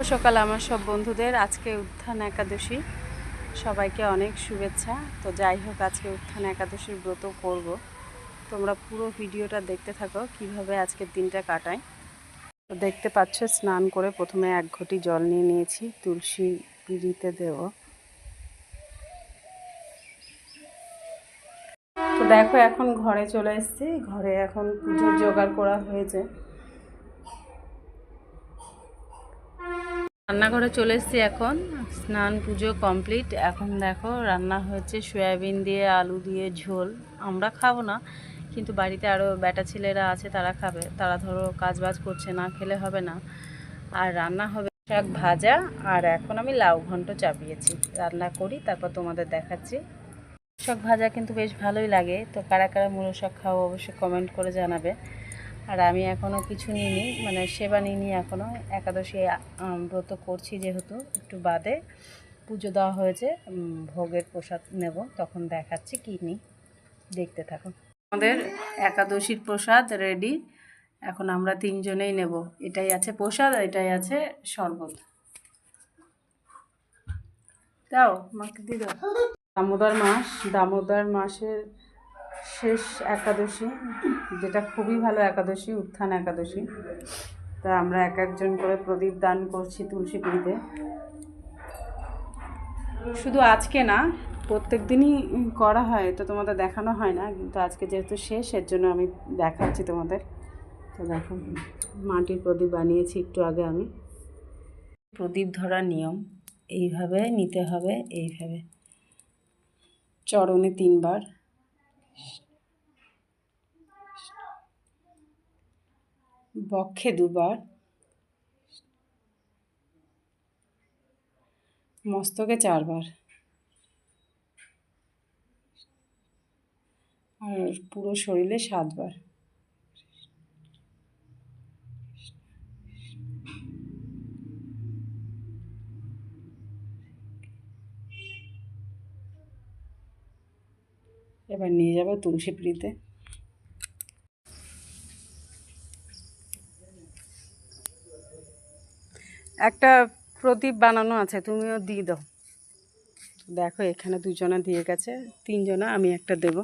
সকাল আমার সব বন্ধুদের। আজকে উত্থান একাদশী। সবাইকে অনেক শুভেচ্ছা। তো যাই হোক, আজকে উত্থান একাদশীর ব্রত করব। তোমরা পুরো ভিডিওটা দেখতে থাকো কীভাবে আজকের দিনটা কাটাই। তো দেখতে পাচ্ছ, স্নান করে প্রথমে এক ঘটি জল নিয়ে নিয়েছি, তুলসী পিড়িতে দেব। তো দেখো, এখন ঘরে চলে এসেছি। ঘরে এখন পুজোর জোগাড় করা হয়েছে। রান্নাঘরে চলে এসেছি এখন। স্নান, পুজো কমপ্লিট এখন দেখো, রান্না হয়েছে সয়াবিন দিয়ে, আলু দিয়ে, ঝোল। আমরা খাব না, কিন্তু বাড়িতে আরও বেটা ছেলেরা আছে, তারা খাবে। তারা ধরো কাজ বাজ করছে, না খেলে হবে না। আর রান্না হবে শাক ভাজা, আর এখন আমি লাউ ঘন্ট চাপিয়েছি। রান্না করি, তারপর তোমাদের দেখাচ্ছি। শাক ভাজা কিন্তু বেশ ভালোই লাগে। তো কারা কারা মূলো শাক খাও, অবশ্যই কমেন্ট করে জানাবে। আর আমি এখনও কিছু নিইনি মানে সেবা নিইনি এখনও একাদশী ব্রত করছি যেহেতু, একটু বাদে। পুজো দেওয়া হয়েছে ভোগের প্রসাদ নেব, তখন দেখাচ্ছি কী নিই। দেখতে থাকো আমাদের একাদশীর প্রসাদ রেডি, এখন আমরা তিনজনেই নেব। এটাই আছে প্রসাদ এটাই আছে শরবত। দাও, মাকে দিয়ে দাও। দামোদর মাস, দামোদর মাসের শেষ একাদশী, যেটা খুবই ভালো একাদশী, উত্থান একাদশী। তা আমরা এক একজন করে প্রদীপ দান করছি তুলসী পিড়িতে শুধু আজকে না, প্রত্যেক দিনই করা হয় তো তোমাদের দেখানো হয় না, কিন্তু আজকে যেহেতু শেষ, এর জন্য আমি দেখাচ্ছি তোমাদের। তো দেখো, মাটির প্রদীপ বানিয়েছি একটু আগে আমি। প্রদীপ ধরার নিয়ম, এইভাবে নিতে হবে, এইভাবে। চরণে তিনবার। বক্ষে দুবার। মস্তকে চারবার। আর পুরো শরীরে সাতবার। এবার নিয়ে যাবে তুলসী পিড়িতে। একটা প্রদীপ বানানো আছে, তুমিও দিয়ে দাও। দেখো, এখানে দুজনা দিয়ে গেছে, তিনজনা আমি একটা দেব।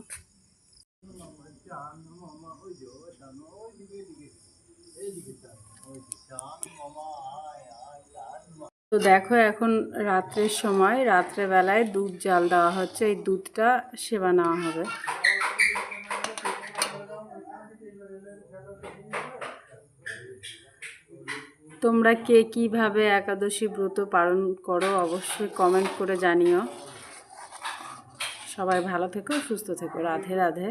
তো দেখো, এখন রাত্রের সময়, রাত্রেবেলায় দুধ জাল দেওয়া হচ্ছে, এই দুধটা সেবা নেওয়া হবে। তোমরা কে কীভাবে একাদশী ব্রত পালন করো অবশ্যই কমেন্ট করে জানিও। সবাই ভালো থেকো, সুস্থ থেকো। রাধে রাধে।